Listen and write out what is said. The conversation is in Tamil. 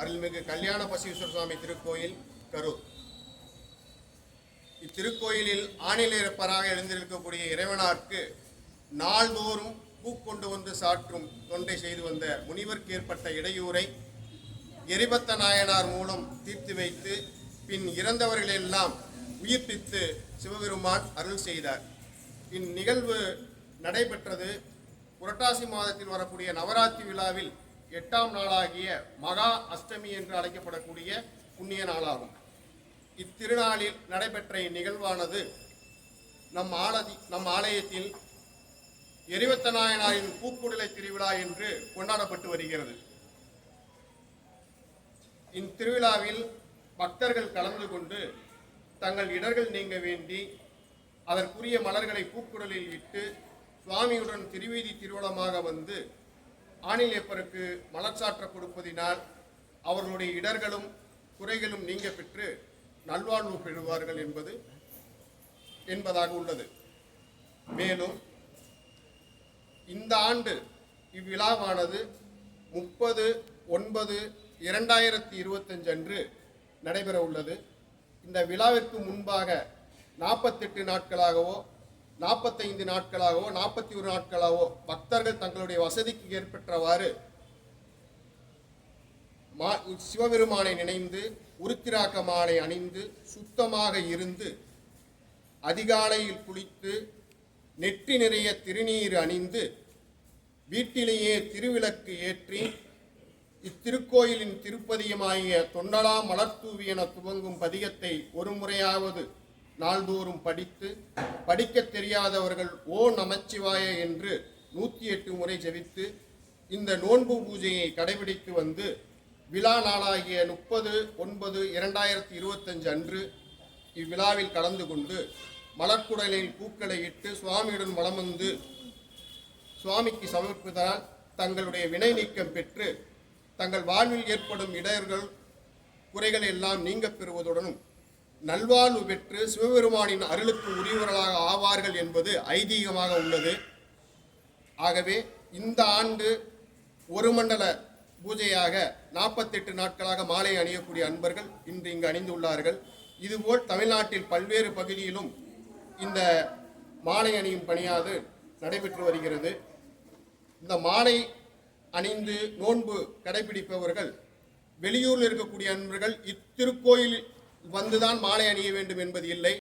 அருள்மிகு கல்யாண பசீஸ்வர சுவாமி திருக்கோயில் கரூர். இத்திருக்கோயிலில் ஆணிலிருப்பராக எழுந்திருக்கக்கூடிய இறைவனாருக்கு நாள்தோறும் பூக்கொண்டு வந்து சாற்றும் தொண்டை செய்து வந்த முனிவருக்கு ஏற்பட்ட இடையூரை எரிபத்த நாயனார் மூலம் தீர்த்து வைத்து பின் இறந்தவர்களெல்லாம் உயிர்ப்பித்து சிவபெருமான் அருள் செய்தார். இந்நிகழ்வு நடைபெற்றது புரட்டாசி மாதத்தில் வரக்கூடிய நவராத்திரி விழாவில் எட்டாம் நாளாகிய மகா அஷ்டமி என்று அழைக்கப்படக்கூடிய புண்ணிய நாளாகும். இத்திருநாளில் நடைபெற்ற இந்நிகழ்வானது நம் ஆலதி நம் ஆலயத்தில் எரிவத்த நாயனாரின் பூக்குடலை திருவிழா என்று கொண்டாடப்பட்டு வருகிறது. இத்திருவிழாவில் பக்தர்கள் கலந்து கொண்டு தங்கள் இடர்கள் நீங்க வேண்டி அதற்குரிய மலர்களை பூக்குடலில் இட்டு சுவாமியுடன் திருவீதி திருவளமாக வந்து ஆணிலேப்பருக்கு மலச்சாற்ற கொடுப்பதினால் அவர்களுடைய இடர்களும் குறைகளும் நீங்க பெற்று நல்வாழ்வு பெறுவார்கள் என்பது என்பதாக உள்ளது. மேலும் இந்த ஆண்டு இவ்விழாவானது முப்பது ஒன்பது இரண்டாயிரத்தி இருபத்தஞ்சு அன்று நடைபெற உள்ளது இந்த விழாவிற்கு முன்பாக நாற்பத்தெட்டு நாட்களாகவோ நாற்பத்தைந்து நாட்களாகவோ நாற்பத்தி ஒரு நாட்களாகவோ பக்தர்கள் தங்களுடைய வசதிக்கு ஏற்பட்டவாறு மா சிவபெருமானை நினைந்து உருத்திராக்க மாலை அணிந்து சுத்தமாக இருந்து அதிகாலையில் குளித்து நெற்றி நிறைய திருநீர் அணிந்து வீட்டிலேயே திருவிளக்கு ஏற்றி இத்திருக்கோயிலின் திருப்பதியமாகிய தொண்டலாம் மலர்தூவி என துவங்கும் பதிகத்தை ஒரு முறையாவது நாள்தோறும் படித்து படிக்கத் தெரியாதவர்கள் ஓ நமச்சிவாய என்று நூற்றி எட்டு முறை ஜெபித்து இந்த நோன்பு பூஜையை கடைபிடித்து வந்து விழா நாளாகிய முப்பது ஒன்பது இரண்டாயிரத்தி இருபத்தஞ்சு அன்று இவ்விழாவில் கலந்து கொண்டு மலர்க்குடலில் பூக்களை இட்டு சுவாமியுடன் வலம் வந்து சுவாமிக்கு சமர்ப்பித்தால் தங்களுடைய வினை நீக்கம் பெற்று தங்கள் வாழ்வில் ஏற்படும் இடர்கள் குறைகள் எல்லாம் நீங்கப் பெறுவதுடனும் நல்வாழ்வு பெற்று சிவபெருமானின் அருளுக்கு உரியவர்களாக ஆவார்கள் என்பது ஐதீகமாக உள்ளது. ஆகவே இந்த ஆண்டு ஒரு மண்டல பூஜையாக நாற்பத்தெட்டு நாட்களாக மாலை அணியக்கூடிய அன்பர்கள் இன்று இங்கு அணிந்துள்ளார்கள். இதுபோல் தமிழ்நாட்டில் பல்வேறு பகுதியிலும் இந்த மாலை அணியும் பணியாது நடைபெற்று வருகிறது. இந்த மாலை அணிந்து நோன்பு கடைபிடிப்பவர்கள் வெளியூரில் இருக்கக்கூடிய அன்பர்கள் இத்திருக்கோயில் வந்துதான் மாலை அணிய வேண்டும் என்பது இல்லை.